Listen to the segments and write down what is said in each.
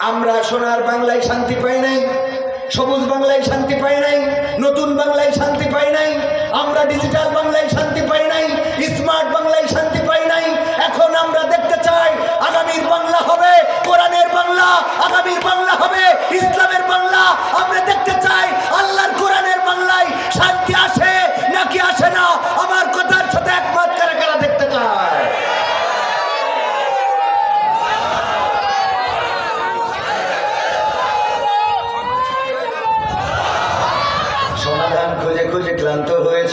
আমরা সোনার বাংলায় শান্তি পাই নাই, সবুজ বাংলায় শান্তি পাই নাই, নতুন বাংলায় শান্তি পাই নাই, আমরা ডিজিটাল বাংলায় শান্তি পাই নাই স্মার্ট বাংলায় শান্তি পাই নাই, এখন আমরা দেখতে চাই, আগামীর বাংলা হবে, কোরআনের বাংলা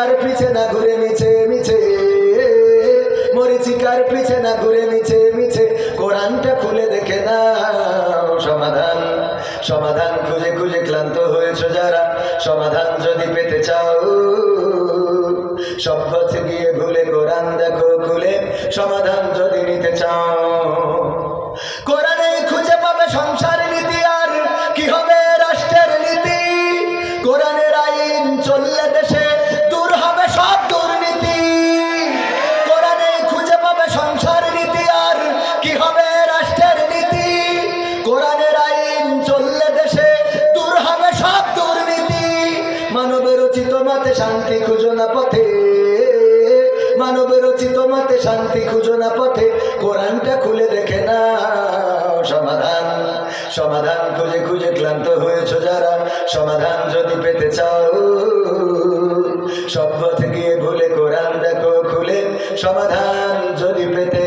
মরিচিকার পিছে না ঘুরে মিছে মিছে। মরিচিকার পিছে না ঘুরে মিছে মিছে। কোরআনটা খুলে দেখে না সমাধান। সমাধান খুঁজে খুঁজে ক্লান্ত হয়েছে যারা? সমাধান যদি পেতে চাও, সব পথে গিয়ে ভুলে কোরআন দেখো খুলে। সমাধান যদি নিতে চাও মতে শান্তি খুঁজো না পথে। মানবের রচিত মতে শান্তি খুঁজো না পথে। কোরআনটা খুলে দেখে না সমাধান। সমাধান খুঁজে খুঁজে ক্লান্ত হয়েছ যারা। সমাধান যদি পেতে চাও, সব গিয়ে ভুলে কোরআন দেখো খুলে। সমাধান যদি পেতে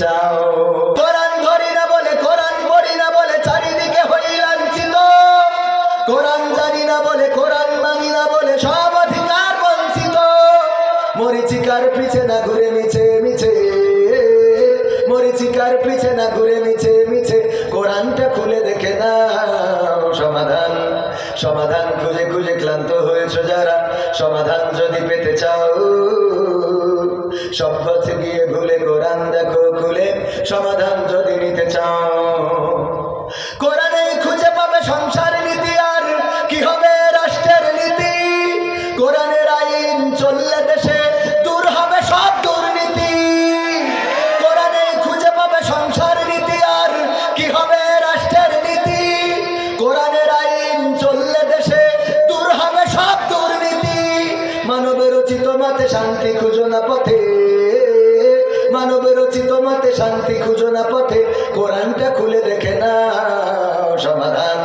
চাও। কোরআন ধরি না বলে, কোরআন পড়ি না বলে চারিদিকে হই লাঞ্ছিত কোরআন মরিচিকার পিছে না ঘুরে মিছে মিছে। কোরআনটা খুলে দেখে না সমাধান সমাধান খুঁজে খুঁজে ক্লান্ত হয়েছ যারা? সমাধান যদি পেতে চাও, সব পথে গিয়ে ভুলে কোরআন দেখো খুলে। সমাধান যদি নিতে চাও কোরআনের আইন চললে দেশে দূর হবে সব দুর্নীতি। মানবের মতে শান্তি খুঁজো না পথে। মানবের মতে শান্তি খুঁজো না পথে। কোরআনটা খুলে দেখে না সমাধান।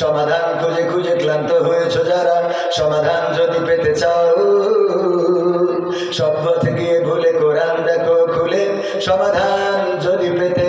সমাধান খুঁজে খুঁজে ক্লান্ত হয়েছ যারা। সমাধান যদি পেতে চাও, সব পথে গিয়ে ভুলে কোরআন দেখো খুলে। সমাধান যদি পেতে